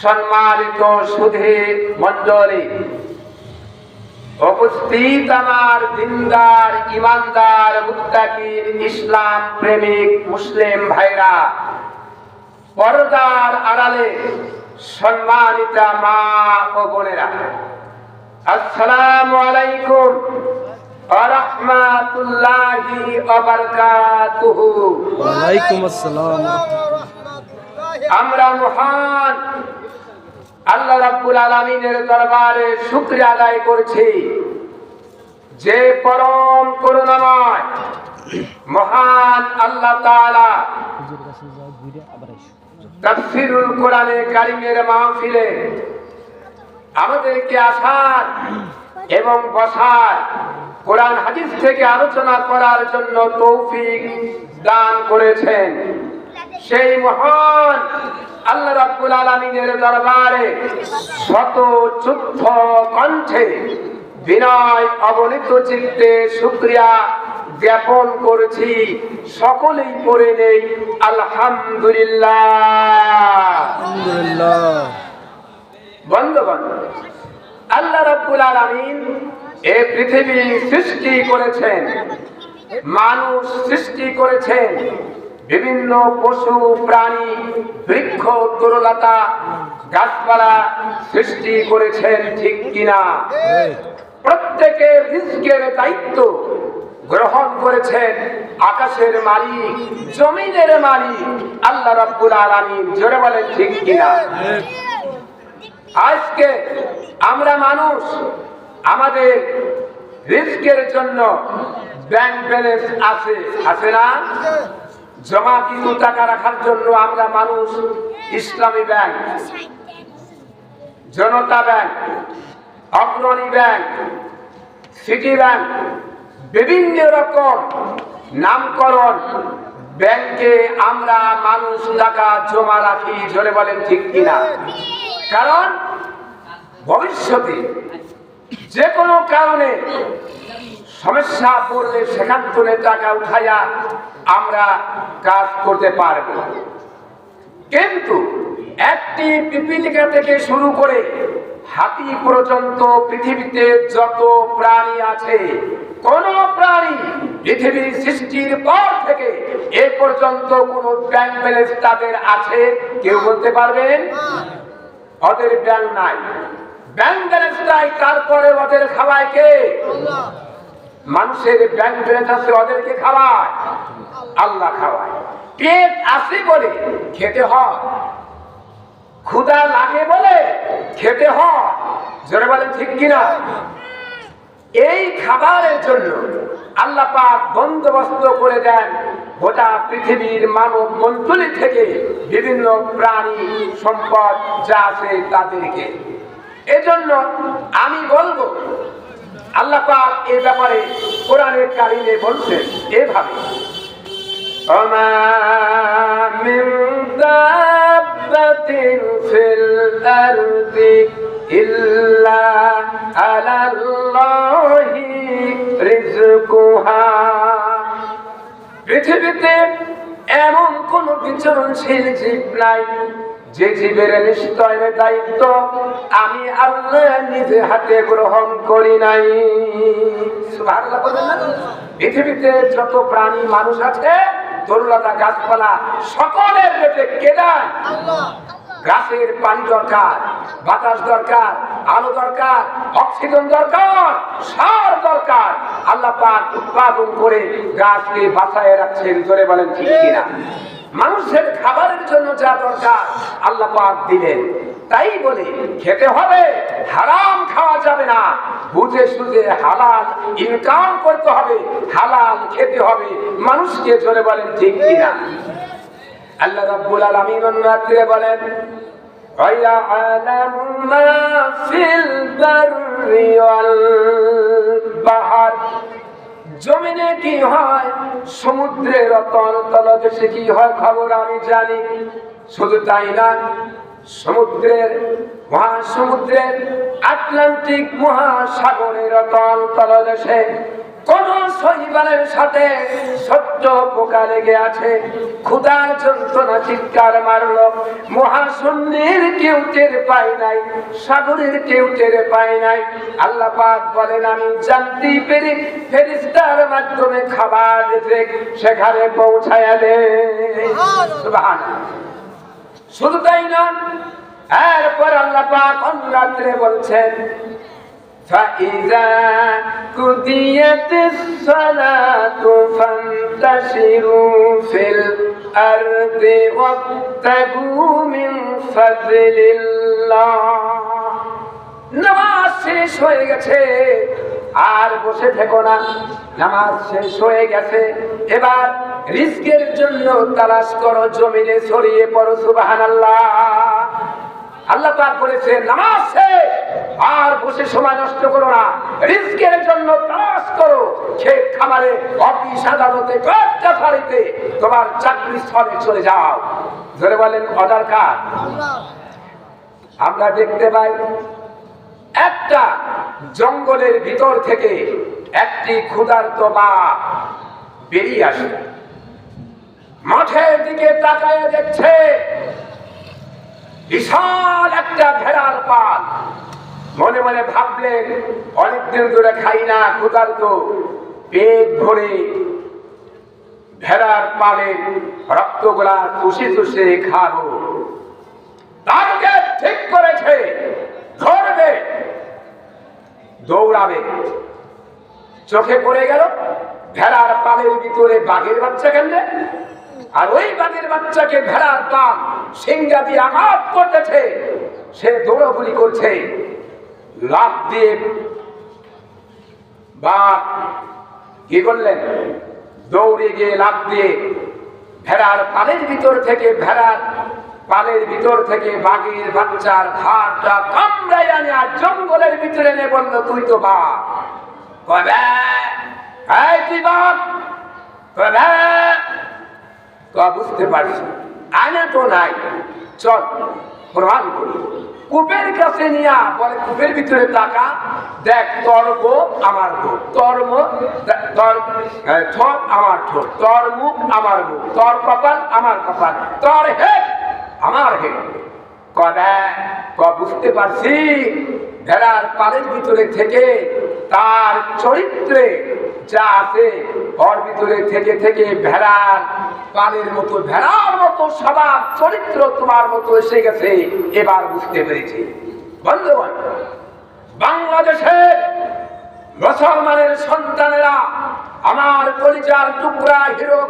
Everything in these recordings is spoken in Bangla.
সম্মানিত সুধী মন্ডলী উপস্থিত আমার দিনদার, ইমানদার, মুত্তাকির, ইসলাম প্রেমিক, মুসলিম ভাইরা, পর্দার আড়ালে সম্মানিতা মা ও বোনেরা, আসসালামু আলাইকুম। আমরা মহান আল্লাহ রাব্বুল আলামিনের দরবারে শুকরিয়া আদায় করছি। যে পরম করুণাময় মহান আল্লাহ তাআলা তাফসীরুল কোরআনে কারিমের মাহফিলে আমাদেরকে আসার এবং বসার কোরআন হাদিস থেকে আলোচনা করার জন্য তৌফিক দান করেছেন। সেই মহান আল্লাহ রাব্বুল আলামিনের দরবারে শত চুদ্ধ কণ্ঠে বিনয় অবনীত চিত্তে শুক্রিয়া জ্ঞাপন করেছি। সকলেই পড়ে নেই আলহামদুলিল্লাহ। আলহামদুলিল্লাহ। বন্ধুগণ আল্লাহ রাব্বুল আলামিন এই পৃথিবী সৃষ্টি করেছেন মানুষ সৃষ্টি করেছেন বিভিন্ন পশু প্রাণী বৃক্ষ তরুলতা গাছপালা সৃষ্টি করেছেন ঠিক কিনা? প্রত্যেকে দায়িত্ব গ্রহণ করেছেন আকাশের মালিক জমিনের মালিক আল্লাহ রাব্বুল আলামিন জোরে বলেন ঠিক কিনা? আজকে আমরা মানুষ আমাদের রিস্কের জন্য ব্যাংক ব্যালেন্স আছে আছে না? জমা কিছু টাকা রাখার জন্য আমরা মানুষ Islami bank Janata bank Agrani bank city bank বিভিন্ন রকম নামকরণ ব্যাংকে আমরা মানুষ টাকা জমা রাখি, জোরে বলেন ঠিক কিনা? কারণ ভবিষ্যতে যে কোনো কারণে সমস্যা পড়লে সেখান থেকে টাকা উঠাইয়া আমরা কাজ করতে পারব। কিন্তু একটি পিপিলিকা থেকে শুরু করে হাতি পর্যন্ত পৃথিবীতে যত প্রাণী আছে, কোন প্রাণী পৃথিবীর সৃষ্টির পর থেকে এ পর্যন্ত কোন ব্যাংক ব্যালেন্স তাদের আছে? কেউ বলতে পারবেন? ওদের ব্যাংক নাই। ব্যাংক ব্যালেন্স নাই তারপরে ওদের খাওয়ায় কে? মানুষের ব্যাংক ব্যালেন্স আছে ওদেরকে খাওয়ায়? আল্লাহ খাওয়ায়। পেট আছে বলে খেতে হয়। ক্ষুধা লাগে বলে খেতে হয়। জোরে বলেন ঠিক কিনা? এই খাবারের জন্য আল্লাহ পাক বন্দোবস্ত করে দেন গোটা পৃথিবীর মানব মন্ডলী থেকে বিভিন্ন প্রাণী সম্পদ যা আছে তাদেরকে। এজন্য আমি বলব, আল্লাহ এ ব্যাপারে কোরআনের কারিমে বলছে এভাবে। ইল্লা পৃথিবীতে এমন কোন বিচরণশীল জীব নাই। যে জীবের নিশ্চয়ের দায়িত্ব আমি আল্লাহ নিজে হাতে গ্রহণ করি নাই। পৃথিবীতে যত প্রাণী মানুষ আছে তরুলতা গাছপালা সকলের পেটে কেদান গাছের পানি দরকার বাতাস দরকার আলো দরকার অক্সিজেন দরকার সার দরকার। আল্লাহ পাক উৎপাদন করে গাছকে বাঁচায় রাখছেন জোরে বলেন ঠিক কিনা? মানুষের খাবারের জন্য যা দরকার আল্লাহ পাক দিলেন তাই বলে খেতে হবে হারাম খাওয়া যাবে না বুঝে সুঝে হালাল ইনকাম করতে হবে হালাল খেতে হবে মানুষকে জোরে বলেন ঠিক কিনা আল্লাহ রাব্বুল আলামিন রাত্রে বলেন ويعلم ما في البر والبحر জমিনে কি হয়? সমুদ্রের তল তলদেশে কি হয় খবর আমি জানি। শুধু তাই না সমুদ্রের মহাসমুদ্রের আটলান্টিক মহাসাগরের তল তলদেশে কোন শৈবালের সাথে সত্য পোকা লেগে আছে? ক্ষুদার যন্ত্রণা চিৎকার মারল। মহাশূন্যের কেউ টের পায় নাই, সাগরের কেউ টের পায় নাই। আল্লাহ বলেন, আমি জানতেই পেরে ফেরিস্তার মাধ্যমে খাবার সেখানে পৌঁছায়া। শুধু তাই না এরপর আল্লাহ পাক অন্য রাত্রে বলছেন فإذا قضيت الصلاة فانتشروا في الأرض وابتغوا من فضل الله নামাজ শেষ হয়ে গেছে আর বসে থেকো না নামাজ শেষ হয়ে গেছে এবার রিস্কের জন্য তালাশ করো জমিনে ছড়িয়ে পড়ো সুবহানাল্লাহ আল্লাহ পাক বলেছে নামাজ আর বসে সময় নষ্ট করো না। রিস্কের জন্য তালাশ করো। ক্ষেত খামারে অফিস আদালতে কয়েকটা ফাড়িতে তোমার চাকরি স্থলে চলে যাও। ধরে বলেন, অর্ডার কার? আমরা দেখতে পাই, একটা জঙ্গলের ভিতর থেকে একটি ক্ষুধার্ত বা বেরিয়ে আসে। মাঠের দিকে তাকায় দেখছে বিশাল একটা ভেড়ার পাল। মনে মনে ভাবলেন, অনেকদিন ধরে খাই না, ক্ষুধার্ত। পেট ভরে ভেড়ার পালের রক্তগুলা চুষে চুষে খাব তাকে ঠিক করেছে, ধরবে, দৌড়াবে। চোখে পড়ে গেল, ভেড়ার পালের ভিতরে বাঘের বাচ্চা কেন্দ্রে আর ওই বাঘের বাচ্চাকে ভেড়ার পাল সিংহা আঘাত করতেছে, সে দৌড়াদৌড়ি করছে। লাভ দিয়ে বা কি করলেন? দৌড়ে গিয়ে লাভ দিয়ে ভেড়ার পালের ভিতর থেকে, ভেড়ার পালের ভিতর থেকে বাঘের বাচ্চার ঘাটটা কামড়াই আনে আর জঙ্গলের ভিতরে নে বলল, তুই তো বাঘ। তুই বাঘ। বুঝতে পারছি। আয়না তো নাই। চল প্রমাণ করি। কূপের কাছে নিয়া বলে কূপের ভিতরে টাকা দেখ তোর গো আমার মুখ। দে- তোর এ, ঠোঁট আমার ঠোঁট। তর মুখ আমার মুখ। তোর কপাল আমার কপাল। তর হে আমার হেড। কদা ক বুঝতে পারছি? ভেড়ার পালের ভিতরে থেকে তার চরিত্রে যা আছে ওর ভিতরে থেকে থেকে ভেড়ার পালের মতো, ভেড়ার মতো স্বভাব চরিত্র তোমার মতো এসে গেছে। এবার বুঝতে পেরেছি। বন্ধুগণ বাংলাদেশের মুসলমানের সন্তানেরা, আমার পরিচার টুকরা হিরো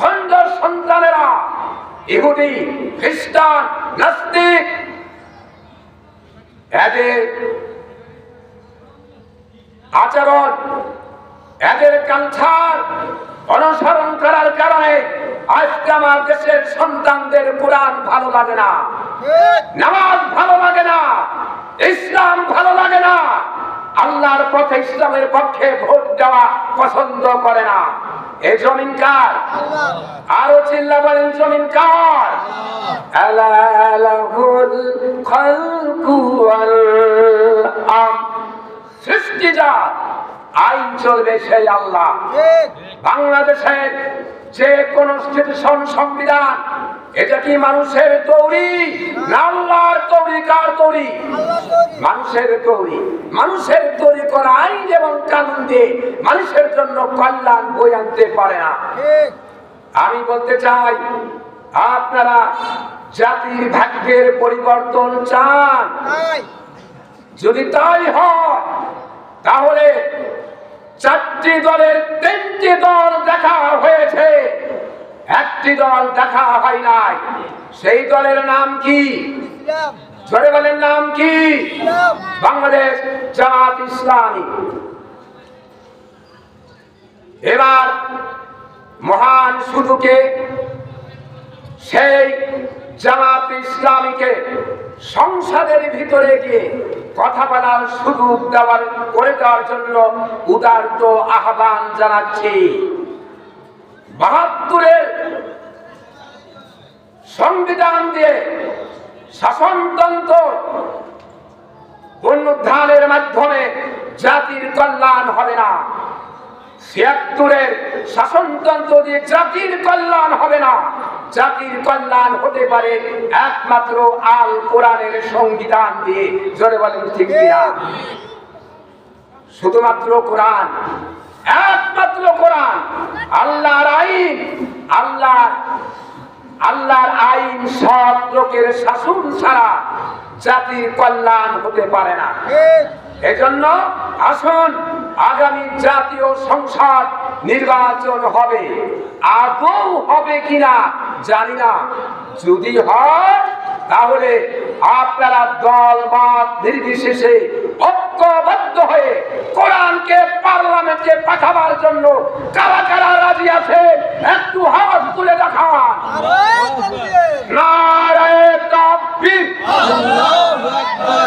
খন্ড সন্তানেরা, ইহুদি, খ্রিস্টান, নাস্তিক, এদের আচরণ এদের কালচার অনুসরণ করার কারণে আজকে আমার দেশের সন্তানদের কোরআন ভালো লাগে না। নামাজ ভালো লাগে না। ইসলাম ভালো লাগে না। আল্লাহর পথে ইসলামের পক্ষে ভোট দেওয়া পছন্দ করে না। এ জমিন কার? আরও চিল্লা বলেন, জমিন কার? সৃষ্টি যার আইন চলবে সেই আল্লাহ। বাংলাদেশের যে কনস্টিটিউশন সংবিধান এটা কি মানুষের তৈরি না আল্লাহর তৈরি? কার তৈরি? মানুষের তৈরি। মানুষের তৈরি করা আইন এবং কানুন দিয়ে মানুষের জন্য কল্যাণ বই আনতে পারে না। আমি বলতে চাই আপনারা জাতির ভাগ্যের পরিবর্তন চান। যদি তাই হয় তাহলে চারটি দলের তিনটি দল দেখা হয়েছে। একটি দল দেখা হয় নাই। সেই দলের নাম কি? বলেন নাম কি? বাংলাদেশ জামাত ইসলামী। এবার মহান শুধুকে সেই জামাত ইসলামীকে সংসদের ভিতরে গিয়ে কথা বলার সুযোগ দেওয়ার, করে দেওয়ার জন্য উদার্ত আহ্বান জানাচ্ছি। বাহাত্তরের সংবিধান দিয়ে শাসনতন্ত্র পুনরুদ্ধারের মাধ্যমে জাতির কল্যাণ হবে না। ছিয়াত্তরের শাসনতন্ত্র দিয়ে জাতির কল্যাণ হবে না। জাতির কল্যাণ হতে পারে একমাত্র আল কোরআনের সংবিধান দিয়ে। জোরে বলেন ঠিক কিনা? শুধুমাত্র কোরআন একমাত্র কোরআন। আল্লাহর আইন আল্লাহ আল্লাহর আইন সব লোকের শাসন ছাড়া জাতির কল্যাণ হতে পারে না। এজন্য আসুন আগামী জাতীয় সংসদ নির্বাচন হবে। আদৌ হবে কিনা জানি না। যদি হয়, তাহলে আপনারা দল, মত নির্বিশেষে ঐক্যবদ্ধ হয়ে কোরআনকে, পার্লামেন্টে পাঠাবার জন্য কারা কারা রাজি আছে একটু হাত তুলে নারায়ে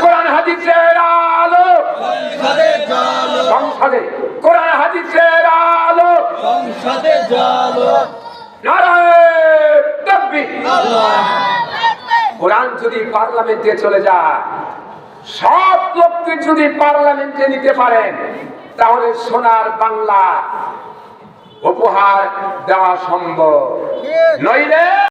কোরআন হাদিসের আলো। সংসদে নারায়ে তাকবীর কোরআন যদি পার্লামেন্টে চলে যায় সব লোককে যদি পার্লামেন্টে নিতে পারেন তাহলে সোনার বাংলা উপহার দেওয়া সম্ভব। নইলে